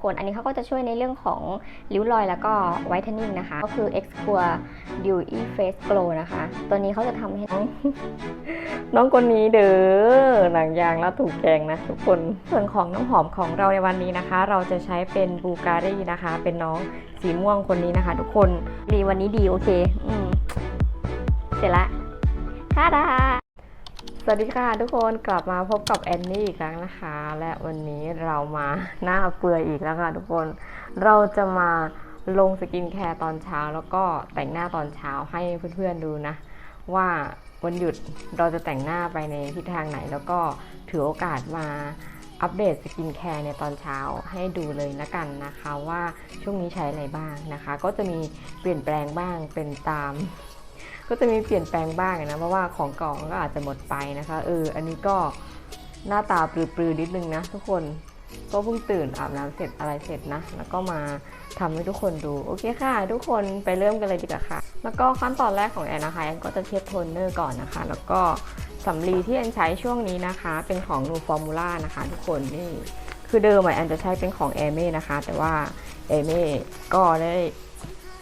คนอันนี้เขาก็จะช่วยในเรื่องของริ้วรอยแล้วก็ไวท์เทนนิ่งนะคะ ก็คือ X p o r Dewy Face Glow นะคะ ตัวนี้เขาจะทำให้น้องน้องคนนี้เด้อหนังยางแล้วถูกแกงนะทุกคน ส่วนของน้ำหอมของเราในวันนี้นะคะ เราจะใช้เป็นบูการีนะคะ เป็นน้องสีม่วงคนนี้นะคะ ทุกคนดีวันนี้ดีโอเค อืมเสร็จละท่าดา สวัสดีค่ะทุกคนกลับมาพบกับแอนนี่อีกครั้งนะคะ และวันนี้เรามาหน้าเปื่อยอีกแล้วค่ะทุกคนเราจะมาลงสกินแคร์ตอนเช้า แล้วก็แต่งหน้าตอนเช้าให้เพื่อนๆดูนะ ว่าวันหยุดเราจะแต่งหน้าไปในทิศทางไหน แล้วก็ถือโอกาสมาอัปเดตสกินแคร์ในตอนเช้าให้ดูเลยนะกันนะคะ ว่าช่วงนี้ใช้อะไรบ้างนะคะ ก็จะมีเปลี่ยนแปลงบ้างเป็นตาม ก็จะมีเปลี่ยนแปลงบ้างนะเพราะว่าของเก่าก็อาจจะหมดไปนะคะเอออันนี้ก็หน้าตาปลือๆนิดนึงนะทุกคนก็เพิ่งตื่นอาบน้ำเสร็จอะไรเสร็จนะ แล้วก็มาทำให้ทุกคนดูโอเคค่ะ ทุกคนไปเริ่มกันเลยดีกว่าค่ะ แล้วก็ขั้นตอนแรกของแอนนะคะแอนก็จะเช็ดโทนเนอร์ก่อนนะคะ แล้วก็สำลีที่แอนใช้ช่วงนี้นะคะ เป็นของนูฟอร์มูล่านะคะ ทุกคนนี่คือเดิมอะแอนจะใช้เป็นของแอเม่นะคะ แต่ว่าแอเม่ก็ได้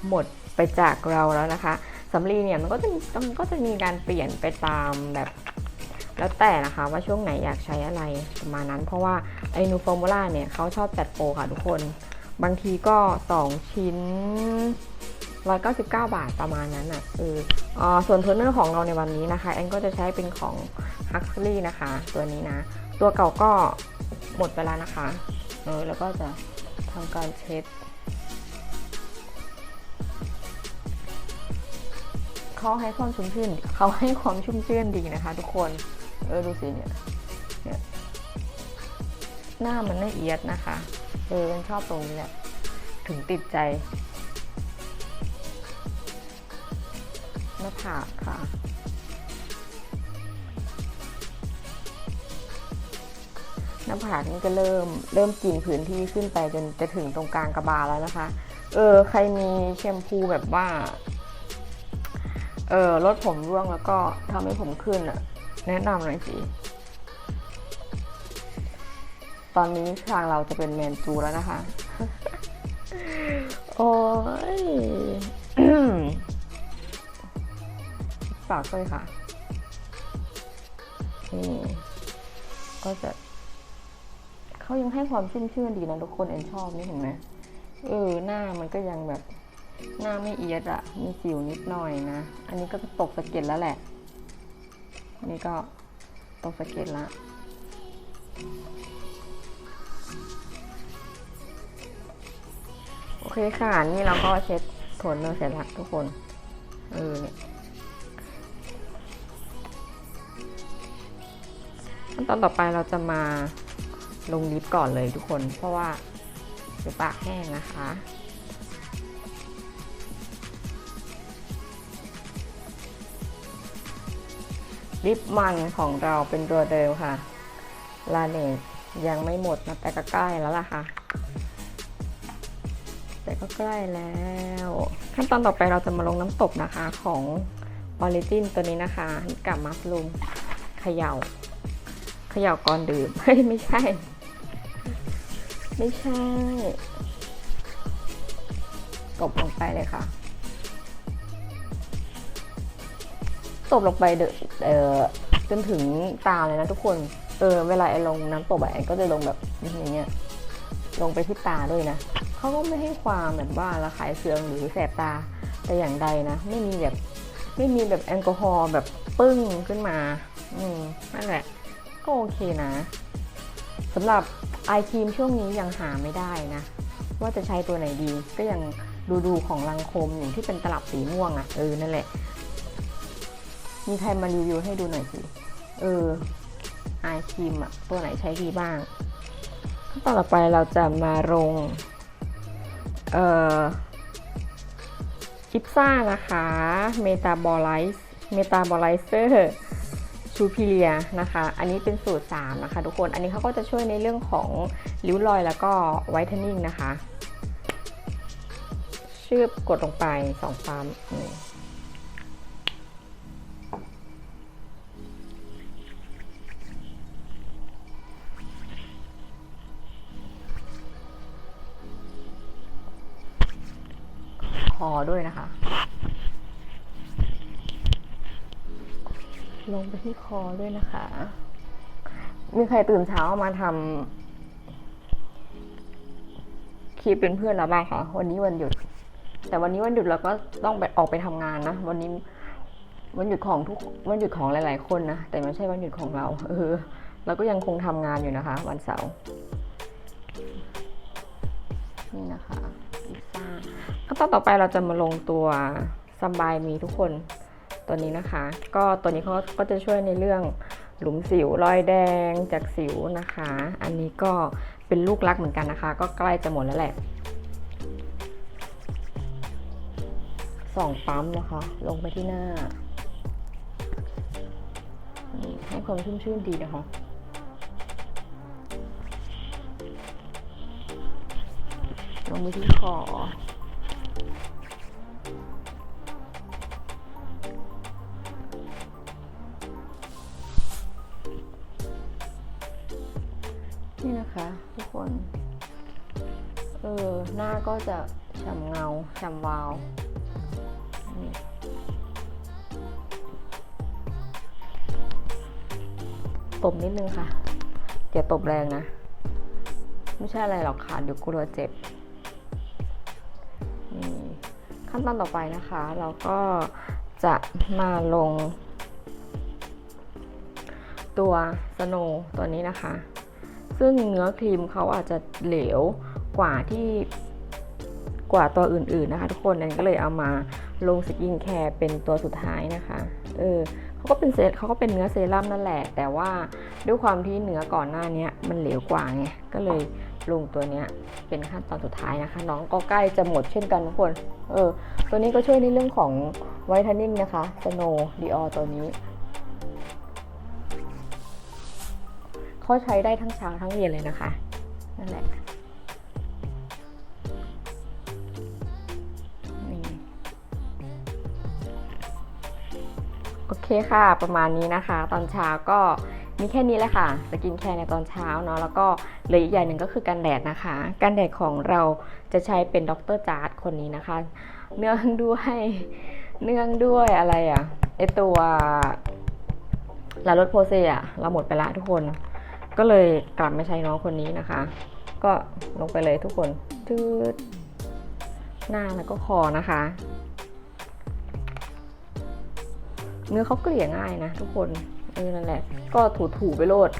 หมดไปจากเราแล้วนะคะ สำลีเนี่ยมันก็จะมันก็จะมีการเปลี่ยนไปตามแบบแล้วแต่นะคะว่าช่วงไหนอยากใช้อะไรประมาณนั้น เพราะว่าไอนูฟอร์มูล่าเนี่ยเขาชอบจัดโปรค่ะทุกคน บางทีก็ 2 ชิ้น 199 บาทประมาณนั้นอะเอออ่าส่วนโทนเนอร์ของเราในวันนี้นะคะแอนก็จะใช้เป็นของ h u x l e y นะคะ ตัวนี้นะ ตัวเก่าก็หมดไปแล้วนะคะเออแล้วก็จะทำการเช็ด เขาให้ความชุ่มชื่นเขาให้ความชุ่มชื่นดีนะคะ ทุกคน เออดูสิเนี่ยเนี่ยหน้ามันละเอียดนะคะ เออมันชอบตรงนี้แหละถึงติดใจหน้าผากค่ะหน้าผากนี่ก็เริ่มเริ่มกินพื้นที่ขึ้นไปจนจะถึงตรงกลางกระบาลแล้วนะคะ เออ ใครมีแชมพูแบบว่า เออลดผมร่วงแล้วก็ทำให้ผมขึ้นอะแนะนำหน่อยสิตอนนี้ทางเราจะเป็นแมนจูแล้วนะคะ โอ้ยฝากด้วยค่ะ นี่ ก็จะ เขายังให้ความชุ่มชื่นดีนะทุกคนแอนชอบนี่เห็นไหมเออ หน้ามันก็ยังแบบ หน้าไม่เอียดอะมีสิวนิดหน่อยนะ อันนี้ก็ตกสะเก็ดแล้วแหละ อันนี้ก็ตกสะเก็ดละโอเคค่ะ นี่เราก็เช็ดโทนเนอร์เสร็จละทุกคน เออเนี่ยขั้นตอนต่อไปเราจะมาลงลิปก่อนเลยทุกคน เพราะว่าเดี๋ยวปากแห้งนะคะ ลิปมันของเราเป็นตัวเดิมค่ะ ลาเนตยังไม่หมดนะแต่ก็ใกล้แล้วล่ะค่ะ แต่ก็ใกล้แล้ว ขั้นตอนต่อไปเราจะมาลงน้ำตกนะคะของออริจินตัวนี้นะคะกับมัสลูมเขย่าเขย่าก่อนดื่มเฮ้ยไม่ใช่ ไม่ใช่ตบลงไปเลยค่ะตบลงไปเดอะเออ จนถึงตาเลยนะทุกคน เออเวลาไอ้ลงน้ำตบอะไอ้ก็จะลงแบบอย่างเงี้ยลงไปที่ตาด้วยนะเขาก็ไม่ให้ความแบบว่าระคายเคืองหรือแสบตาแต่อย่างใดนะ ไม่มีแบบไม่มีแบบแอลกอฮอล์แบบปึ้งขึ้นมา อืมนั่นแหละ ก็โอเคนะสำหรับไอครีมช่วงนี้ยังหาไม่ได้นะ ว่าจะใช้ตัวไหนดีก็ยังดูดูของลังคมอย่างที่เป็นตลับสีม่วงอะ่ะเออนั่นแหละ มีใครมารีวิวให้ดูหน่อยสิเออไอครีมอะตัวไหนใช้ดีบ้างขั้นตอนต่อไปเราจะมาลงเอ่ออิปซ่านะคะเมตาบอลไลซ์เมตาบอลไลเซอร์ชูพิเลียนะคะ อันนี้เป็นสูตร 3 นะคะทุกคน อันนี้เขาก็จะช่วยในเรื่องของริ้วรอยแล้วก็ไวท์เทนนิ่งนะคะ ชืบกดลงไปสองปั๊ม ด้วยนะคะ ลงไปที่คอด้วยนะคะ มีใครตื่นเช้ามาทำคลิปเป็นเพื่อนเราบ้างคะวันนี้วันหยุด แต่วันนี้วันหยุดเราก็ต้องไปออกไปทำงานนะ วันนี้วันหยุดของทุกวันหยุดของหลาย ๆ คนนะ แต่ไม่ใช่วันหยุดของเรา เออเราก็ยังคงทำงานอยู่นะคะ วันเสาร์ นตอนต่อไปเราจะมาลงตัวซัมบายมีทุกคนตัวนี้นะคะ ก็ตัวนี้เขาก็จะช่วยในเรื่องหลุมสิวรอยแดงจากสิวนะคะ อันนี้ก็เป็นลูกรักเหมือนกันนะคะ ก็ใกล้จะหมดแล้วแหละสองปั๊มนะคะ ลงไปที่หน้าให้ความชุ่มชื่นดีนะคะลงไปที่คอ จะฉ่ำเงาฉ่ำวาวตบนิดนึงค่ะอย่าตบแรงนะ ไม่ใช่อะไรหรอกค่ะเดี๋ยวกลัวเจ็บขั้นตอนต่อไปนะคะ เราก็จะมาลง ตัวสโนตัวนี้นะคะ ซึ่งเนื้อครีมเขาอาจจะเหลวกว่าที่ กว่าตัวอื่นๆนะคะทุกคนนั้นก็เลยเอามาลงสกินแคร์เป็นตัวสุดท้ายนะคะเออเขาก็เป็นเซเขาก็เป็นเนื้อเซรั่มนั่นแหละ แต่ว่าด้วยความที่เนื้อก่อนหน้านี้มันเหลวกว่าไงก็เลยลงตัวเนี้ยเป็นขั้นตอนสุดท้ายนะคะ น้องก็ใกล้จะหมดเช่นกันทุกคนเออตัวนี้ก็ช่วยในเรื่องของไวท์เทนนิ่งนะคะสโนดีออตัวนี้เขาใช้ได้ทั้งเช้าทั้งเย็นเลยนะคะ นั่นแหละ โอเคค่ะ ประมาณนี้นะคะ ตอนเช้าก็มีแค่นี้แหละค่ะ สกินแคร์ในตอนเช้าเนาะ แล้วก็เหลืออีกอย่างหนึ่งก็คือกันแดดนะคะกันแดดของเราจะใช้เป็นดรจาร์ดคนนี้นะคะ เนื่องด้วยเนื่องด้วยอะไรอะ่ะไอตัวลาลดโพเซอะเราหมดไปละทุกคน ก็เลยกลับมาใช้น้องคนนี้นะคะ ก็ลงไปเลยทุกคนทืดหน้าแล้วก็คอนะคะ เนื้อเขาเกลี่ยง่ายนะทุกคนเออนั่นแหละ ก็ถูๆไปโลด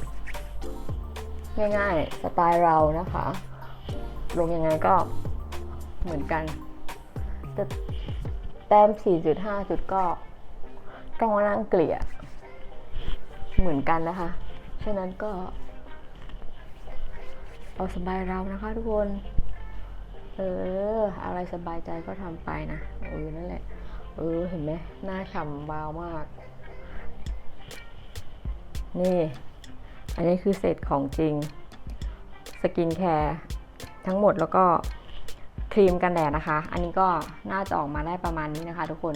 ง่ายๆ สไตล์เรานะคะ ลงยังไงก็เหมือนกัน แต่แต้ม 4.5 จุดก็ต้องมานั่งเกลี่ย เหมือนกันนะคะ ฉะนั้นก็เอาสบายเรานะคะทุกคน เออ อะไรสบายใจก็ทำไปนะเออนั่นแหละ เออเห็นไหมหน้าฉ่ำวาวมาก นี่ อันนี้คือเสร็จของจริง สกินแคร์ทั้งหมดแล้วก็ครีมกันแดดนะคะ อันนี้ก็น่าจะออกมาได้ประมาณนี้นะคะทุกคน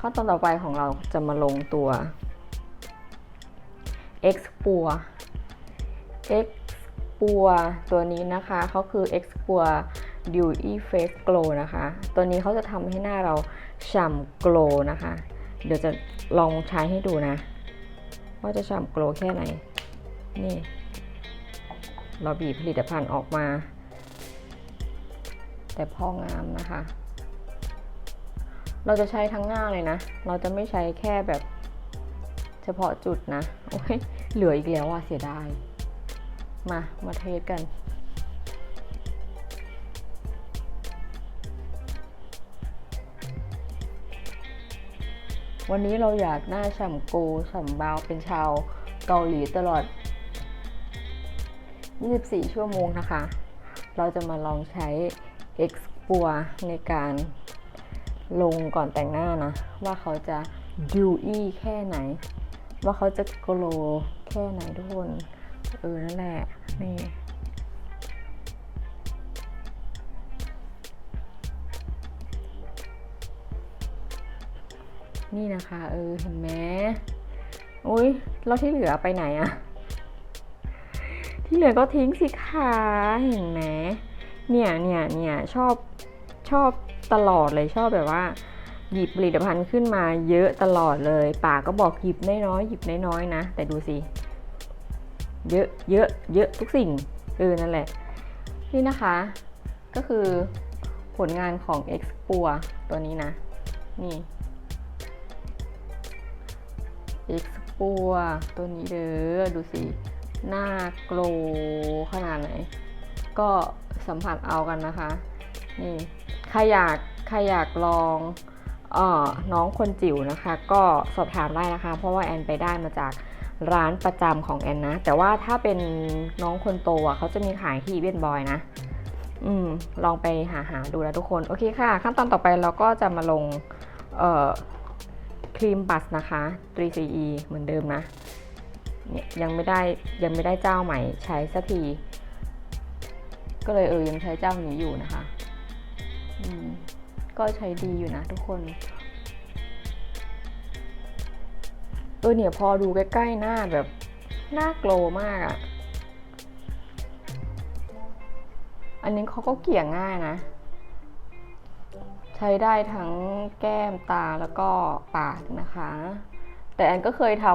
ขั้นตอนต่อไปของเราจะมาลงตัว X p u r X p u r ตัวนี้นะคะเขาคือ X p u r Dewy Face Glow นะคะ ตัวนี้เขาจะทำให้หน้าเราฉ่ำ glow นะคะ เดี๋ยวจะลองใช้ให้ดูนะ ว่าจะฉ่ำ glow แค่ไหน นี่ เราบีบผลิตภัณฑ์ออกมา แต่พองามนะคะ เราจะใช้ทั้งหน้าเลยนะ เราจะไม่ใช้แค่แบบเฉพาะจุดนะ โอ้ย เหลืออีกแล้วอะเสียดาย มา มาเทสกัน วันนี้เราอยากหน้าฉ่ำโกฉ่ำบาวเป็นชาวเกาหลีตลอด 24 ชั่วโมงนะคะ เราจะมาลองใช้ X p u r ในการลงก่อนแต่งหน้านะ ว่าเขาจะ dewy แค่ไหน ว่าเขาจะ glow แค่ไหนทุกคน เออ นั่นแหละ นี่ นี่นะคะ เออ เห็นไหมอุ้ยแล้วที่เหลือไปไหนอะที่เหลือก็ทิ้งสิคะเห็นไหมเนี่ยเนี่ยเนี่ยชอบชอบตลอดเลยชอบแบบว่า หยิบผลิตภัณฑ์ขึ้นมาเยอะตลอดเลยป่าก็บอกหยิบน้อยๆหยิบน้อยๆนะ แต่ดูสิ เยอะเยอะเยอะทุกสิ่งเออนั่นแหละ นี่นะคะ ก็คือผลงานของ X p o ตัวนี้นะ นี่ X p o r ตัวนี้เด้อดูสิ หน้าโกลขนาดไหน ก็สัมผัสเอากันนะคะ นี่ใครอยากใครอยากลองเออน้องคนจิ๋วนะคะ ก็สอบถามได้นะคะ เพราะว่าแอนไปได้มาจากร้านประจำของแอนนะ แต่ว่าถ้าเป็นน้องคนโตอะเขาจะมีขายที่อีเวนบอยนะ อืม ลองไปหาหาดูนะทุกคน โอเคค่ะ ขั้นตอนต่อไปเราก็จะมาลง เอ่อ ครีมบัสนะคะ 3CE เหมือนเดิมนะเนี่ยยังไม่ได้ยังไม่ได้เจ้าใหม่ใช้สักที ก็เลยเออยังใช้เจ้านี้อยู่นะคะอืมก็ใช้ดีอยู่นะทุกคน เออเนี่ยพอดูใกล้ๆหน้าแบบหน้าโกลมากอะ่ะ อันนี้เขาก็เกี่ยง่ายนะ ใช้ได้ทั้งแก้มตาแล้วก็ปากนะคะ แต่แอนก็เคยท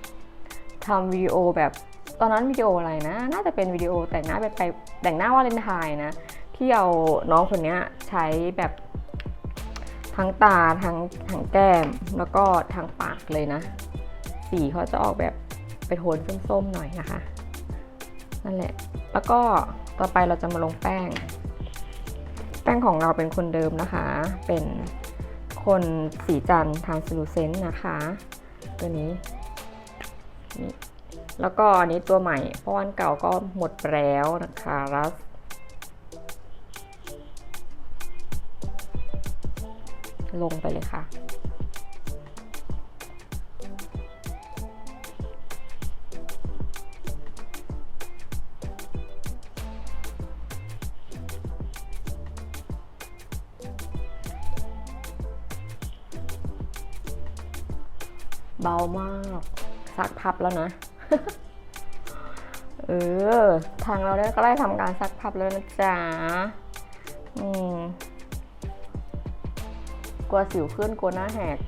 ำทำวิดีโอแบบตอนนั้นวิดีโออะไรนะ น่าจะเป็นวิดีโอแต่งหน้าไปไปแต่งหน้าวาเลนไทน์นะ ที่เอาน้องคนนี้ใช้แบบทั้งตาทั้งทั้งแก้มแล้วก็ทั้งปากเลยนะ สีเขาจะออกแบบไปโทนส้มๆหน่อยนะคะ นั่นแหละ แล้วก็ต่อไปเราจะมาลงแป้ง แป้งของเราเป็นคนเดิมนะคะ เป็นคนสีจันทานซิลูเซนต์นะคะ ตัวนี้นี่แล้วก็อันนี้ตัวใหม่เพราะวันเก่าก็หมดแล้วนะคะรัสลงไปเลยค่ะ เบามากซักพับแล้วนะ เออ ทางเราได้ก็ได้ทำการซักพับแล้วนะจ๊ะอืมกลัวสิวขึ้นกลัวหน้าแหก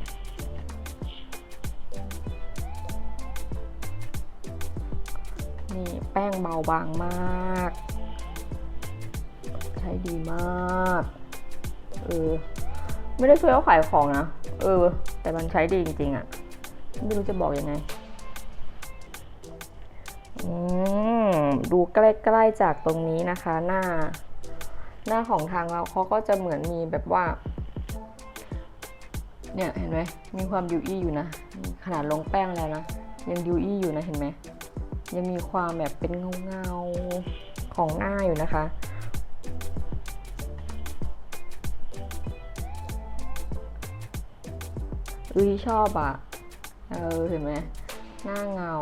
นี่แป้งเบาบางมาก ใช้ดีมาก เออ ไม่ได้ช่วยเขาขายของนะ เออ แต่มันใช้ดีจริงๆอะ่ะ ไม่รู้จะบอกยังไงอืมดูใกล้ๆจากตรงนี้นะคะ หน้า หน้าของทางเราเขาก็จะเหมือนมีแบบว่า เนี่ยเห็นไหมมีความดิวอี้อยู่นะ ขนาดลงแป้งแล้วนะ ยังดิวอี้อยู่นะเห็นไหมยังมีความแบบเป็นเงาๆของหน้าอยู่นะคะอุ้ยชอบอะ เออเห็นไหมหน้าเงา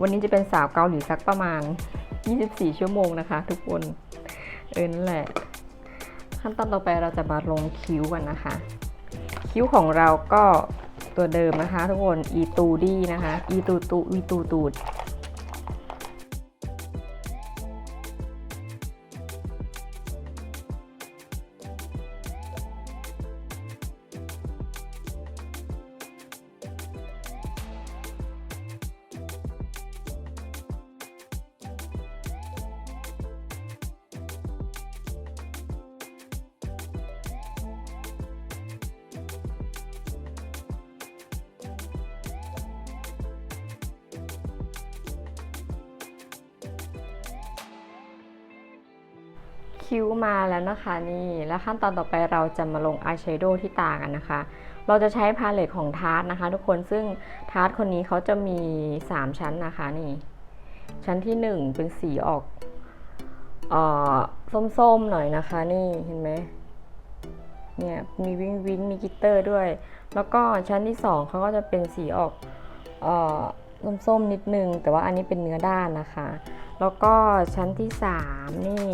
วันนี้จะเป็นสาวเกาหลีสักประมาณ 24 ชั่วโมงนะคะ ทุกคน เออนั่นแหละ ขั้นตอนต่อไปเราจะมาลงคิ้วกันนะคะ คิ้วของเราก็ตัวเดิมนะคะ ทุกคน อีตูดี้นะคะ อีตูตูอีตูตูด คิ้วมาแล้วนะคะนี่แล้วขั้นตอนต่อไปเราจะมาลงอายแชโดว์ที่ตากันนะคะ เราจะใช้พาเลตของทาร์ตนะคะ ทุกคนซึ่งทาร์ตคนนี้เขาจะมี 3 ชั้นนะคะนี่ ชั้นที่ 1 เป็นสีออกออส้มๆหน่อยนะคะนี่เห็นไหมเนี่ยมีวิงวิงมีกิตเตอร์ด้วย แล้วก็ชั้นที่ 2เขาก็จะเป็นสีออกออส้มๆนิดนึง แต่ว่าอันนี้เป็นเนื้อด้านนะคะ แล้วก็ชั้นที่ 3 นี่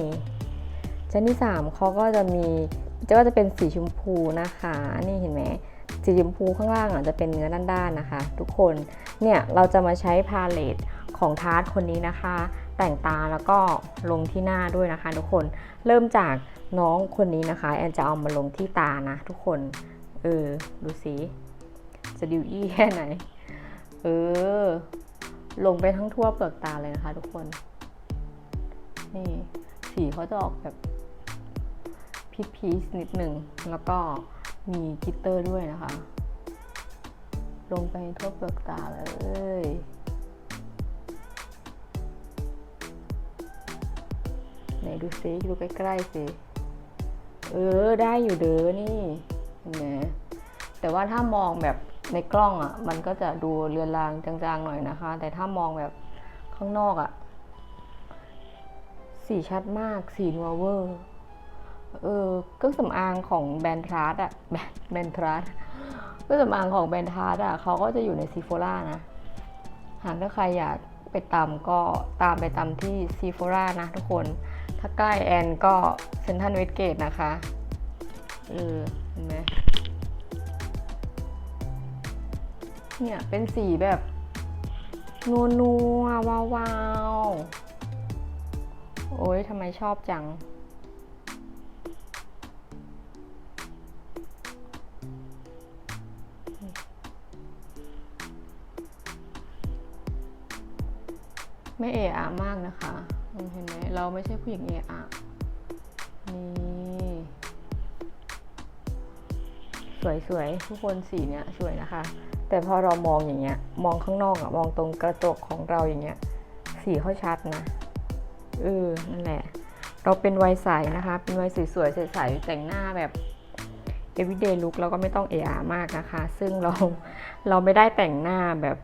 ชั้นที่ 3เขาก็จะมีจะก็จะเป็นสีชมพูนะคะ นี่เห็นไหมสีชมพูข้างล่างอะจะเป็นเนื้อด้านๆนะคะ ทุกคนเนี่ยเราจะมาใช้พาเลตขของทาร์ตคนนี้นะคะ แต่งตาแล้วก็ลงที่หน้าด้วยนะคะ ทุกคนเริ่มจากน้องคนนี้นะคะแอนจะเอามาลงที่ตานะ ทุกคนเออดูสิจะดิวอี้แค่ไหนเออลงไปทั้งทั่วเปลือกตาเลยนะคะ ทุกคนนี่สีเขาจะออกแบบ พีพีชนิดหนึ่ง แล้วก็มีกิตเตอร์ด้วยนะคะ ลงไปทั่วเปลือกตาเลยไหนดูซิดูใกล้ๆสิเออ ได้อยู่เด้อนี่เห็นไหมแต่ว่าถ้ามองแบบในกล้องอะ่ะ มันก็จะดูเรือนรางจางๆหน่อยนะคะ แต่ถ้ามองแบบข้างนอกอะ่ะ สีชัดมาก สีนัวเวอร์ เออเครื่องสำอางของแบรนด์ทรัสอะแบรนด์แบรนด์ทรัสเครื่องสำอางของแบรนด์ทรัสอะเขาก็จะอยู่ในซีโฟล่านะ หากถ้าใครอยากไปตามก็ตามไปตามที่ซีโฟล่านะทุกคน ถ้าใกล้แอนก็เซนทันเวสเกตนะคะ เออ เห็นไหมเนี่ยเป็นสีแบบนัวนัววาววาวโอ้ยทำไมชอบจัง ไม่เอะอะมากนะคะเห็นไหมเราไม่ใช่ผู้หญิงเอะอะนี่สวยๆทุกคนสีเนี้ยสวยนะคะ แต่พอเรามองอย่างเงี้ยมองข้างนอกอะมองตรงกระจกของเราอย่างเงี้ยสีเขาชัดนะเออนั่นแหละ เราเป็นวัยใสนะคะ เป็นวัยสวยๆใสๆแต่งหน้าแบบ everyday look เราก็ไม่ต้องเอะอะมากนะคะ ซึ่งเราเราไม่ได้แต่งหน้าแบบ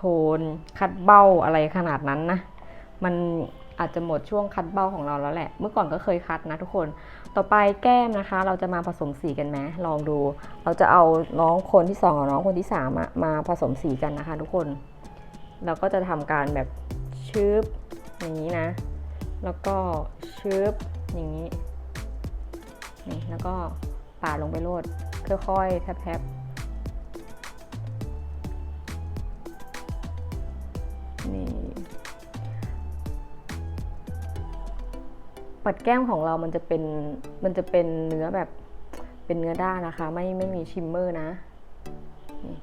โทนคัดเบ้าอะไรขนาดนั้นนะ มันอาจจะหมดช่วงคัดเบ้าของเราแล้วแหละ เมื่อก่อนก็เคยคัดนะทุกคน ต่อไปแก้มนะคะ เราจะมาผสมสีกันไหมลองดู เราจะเอาน้องคนที่สองกับน้องคนที่สามมาผสมสีกันนะคะ ทุกคน เราก็จะทำการแบบชืบอย่างนี้นะ แล้วก็ชืบอย่างนี้ นี่ แล้วก็ปาดลงไปโลดค่อยๆแทบๆ นี่ปัดแก้มของเรามันจะเป็นมันจะเป็นเนื้อแบบเป็นเนื้อด้านนะคะ ไม่ไม่มีชิมเมอร์นะ นี่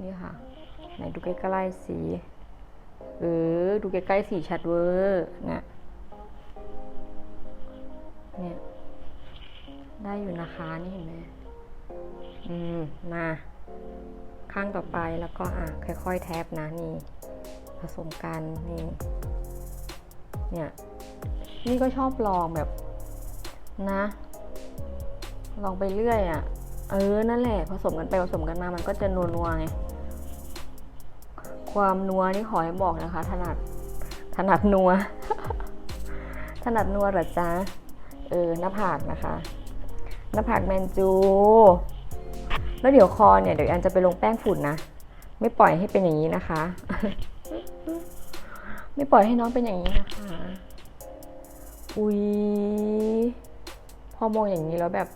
นี่ค่ะ ไหนดูใกล้ๆสีเออดูใกล้ๆสีชัดเวอร์นะเนี่ยได้อยู่นะคะ นี่เห็นไหมอืม มา ข้างต่อไปแล้วก็อะค่อย ๆ แทบนะนี่ผสมกันนี่เนี่ยนี่ก็ชอบลองแบบนะ ลองไปเรื่อยอะ่ะ เออ นั่นแหละ ผสมกันไปผสมกันมามันก็จะนัวๆไง ความนัวนี่ขอให้บอกนะคะ ถนัด ถนัดนัว ถนัดนัวหรอจ๊ะ เออ หน้าผากนะคะ หน้าผากแมนจู แล้วเดี๋ยวคอเนี่ยเดี๋ยวแอนจะไปลงแป้งฝุ่นนะ ไม่ปล่อยให้เป็นอย่างนี้นะคะ ไม่ปล่อยให้น้องเป็นอย่างนี้นะคะ อุ๊ยพอมองอย่างนี้แล้วแบบ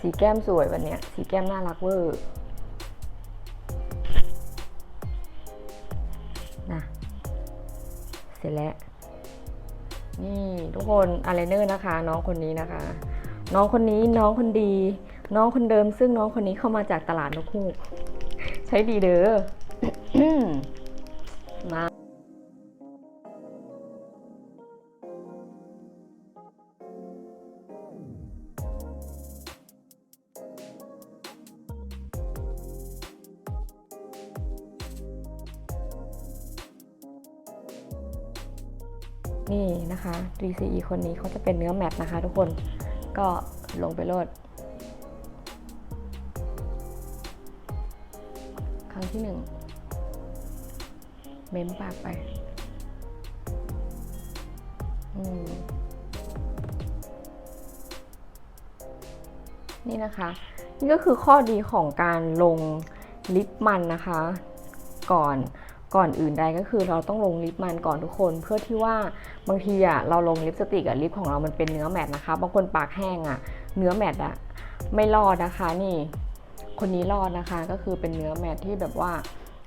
สีแก้มสวยวันเนี้ย สีแก้มน่ารักเวอร์นะเสร็จแล้ว นี่ทุกคนอะไรเนอร์นะคะ น้องคนนี้นะคะ น้องคนนี้น้องคนดี น้องคนเดิม ซึ่งน้องคนนี้เข้ามาจากตลาดนกฮูกใช้ดีเด้อมานี่นะคะ DCE คนนี้เขาจะเป็นเนื้อแมตต์นะคะทุกคน ก็ลงไปโลดครั้งที่หนึ่งเม้มปากไปอืมนี่นะคะ นี่ก็คือข้อดีของการลงลิปมันนะคะ ก่อน ก่อนอื่นใดก็คือเราต้องลงลิปมันก่อนทุกคน เพื่อที่ว่าบางทีอะเราลงลิปสติกอะลิปของเรามันเป็นเนื้อแมตต์นะคะ บางคนปากแห้งอะเนื้อแมตต์อะไม่รอดนะคะนี่คนนี้รอดนะคะก็คือเป็นเนื้อแมตต์ที่แบบว่า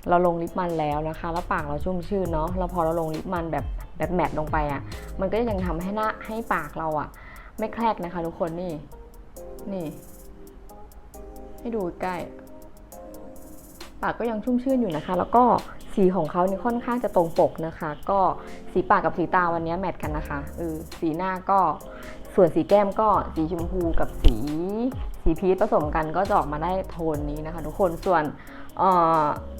เราลงลิปมันแล้วนะคะ แล้วปากเราชุ่มชื่นเนาะแล้วพอเราลงลิปมันแบบแบบแมตต์ลงไปอะ่ะ มันก็ยังทำให้หน้าให้ปากเราอะ ไม่แคลกนะคะทุกคนนี่ นี่ ให้ดูใกล้ ปากก็ยังชุ่มชื่นอยู่นะคะ แล้วก็ สีของเขาเนี่ยค่อนข้างจะตรงปกนะคะ ก็สีปากกับสีตาวันนี้แมทกันนะคะเออสีหน้าก็ส่วนสีแก้มก็สีชมพูกับสีสีพีชผสมกันก็จะออกมาได้โทนนี้นะคะ ทุกคนส่วน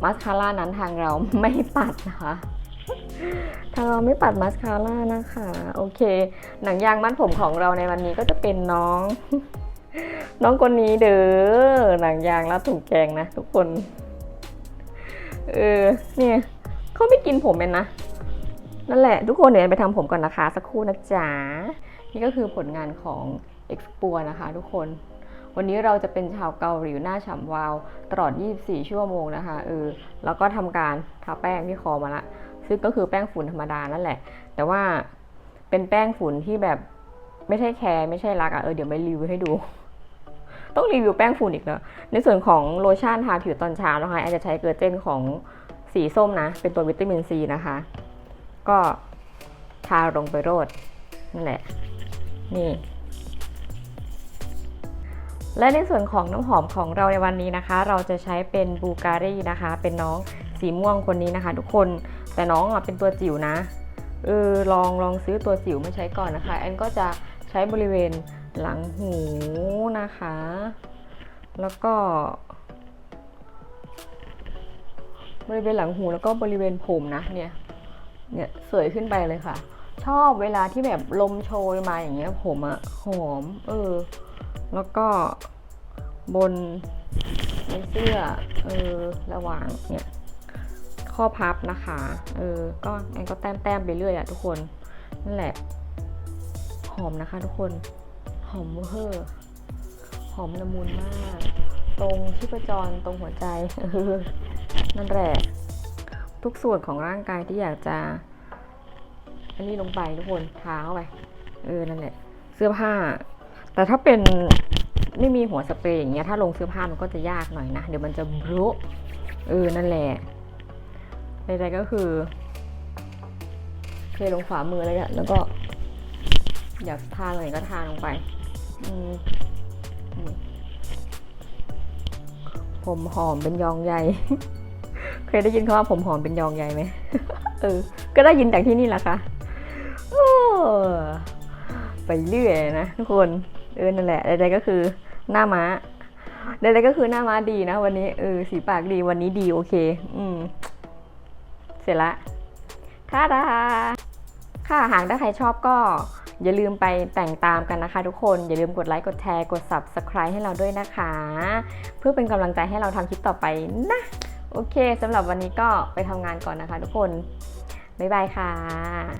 มาสคาร่านั้นทางเราไม่ปัดนะคะทางเราไม่ปัดมาสคาร่านะคะ โอเค หนังยางมัดผมของเราในวันนี้ก็จะเป็นน้อง น้องคนนี้เด้อหนังยางรัดถุงแกงนะทุกคน เออ เนี่ยเขาไม่กินผมเป็นะ นั่นแหละ ทุกคนเดี๋ยวไปทำผมก่อนนะคะ สักครู่นะจ๊ะ นี่ก็คือผลงานของ e x p o นะคะ ทุกคน วันนี้เราจะเป็นชาวเกาหลีหน้าฉ่ำวาว ตลอด 24 ชั่วโมงนะคะ เออ แล้วก็ทำการทาแป้งที่คอมาละ ซึ่งก็คือแป้งฝุ่นธรรมดานั่นแหละ แต่ว่าเป็นแป้งฝุ่นที่แบบไม่ใช่แคร์ไม่ใช่รักอะ่ะ เออ เดี๋ยวไปรีวิวให้ดู ต้องรีวิวแป้งฝุ่นอีกแล้วในส่วนของโลชั่นทาผิวตอนเช้านะคะแอนจะใช้เกลือเจนของสีส้มนะ เป็นตัววิตามินซีนะคะ ก็ทาลงไปโรดนั่นแหละ นี่ และในส่วนของน้ำหอมของเราในวันนี้นะคะ เราจะใช้เป็นบูการีนะคะ เป็นน้องสีม่วงคนนี้นะคะ ทุกคน แต่น้องอะเป็นตัวจิ๋วนะ เออลองลองซื้อตัวจิ๋วมาใช้ก่อนนะคะ แอนก็จะใช้บริเวณ หลังหูนะคะ แล้วก็ บริเวณหลังหูแล้วก็บริเวณผมนะเนี่ยเนี่ยสวยขึ้นไปเลยค่ะ ชอบเวลาที่แบบลมโชยมาอย่างเงี้ย ผมอะหอม เออ แล้วก็บนในเสื้อเออระหว่างเนี่ยข้อพับนะคะเออก็แอนก็แต้มแต้มๆไปเรื่อยอะทุกคนนั่นแหละหอมนะคะทุกคน หอมเวอร์หอมละมุนมาก ตรงชีพจรตรงหัวใจเออนั่นแหละทุกส่วนของร่างกายที่อยากจะ อันนี้ลงไปทุกคนทาเข้าไป เออนั่นแหละเสื้อผ้า แต่ถ้าเป็นไม่มีหัวสเปรย์อย่างเงี้ยถ้าลงเสื้อผ้ามันก็จะยากหน่อยนะ เดี๋ยวมันจะบรุเออนั่นแหละใดๆก็คือเทลงขวามือเลยอะแล้วก็ อยากทาอะไรก็ทาลงไป ผมหอมเป็นยองใย เคยได้ยินคำว่าผมหอมเป็นยองใยไหมเออ ก็ได้ยินจากที่นี่แหละค่ะไปเรื่อยนะทุกคน เออนั่นแหละใดๆก็คือหน้าม้าใดๆก็คือหน้าม้าดีนะวันนี้เออสีปากดีวันนี้ดีโอเค อืม เสร็จละท่าดาค่ะหากถ้าใครชอบก็ อย่าลืมไปแต่งตามกันนะคะทุกคน อย่าลืมกดไลค์กดแชร์กด subscribe ให้เราด้วยนะคะ เพื่อเป็นกำลังใจให้เราทำคลิปต่อไปนะ โอเคสำหรับวันนี้ก็ไปทำงานก่อนนะคะทุกคน บ๊ายบายค่ะ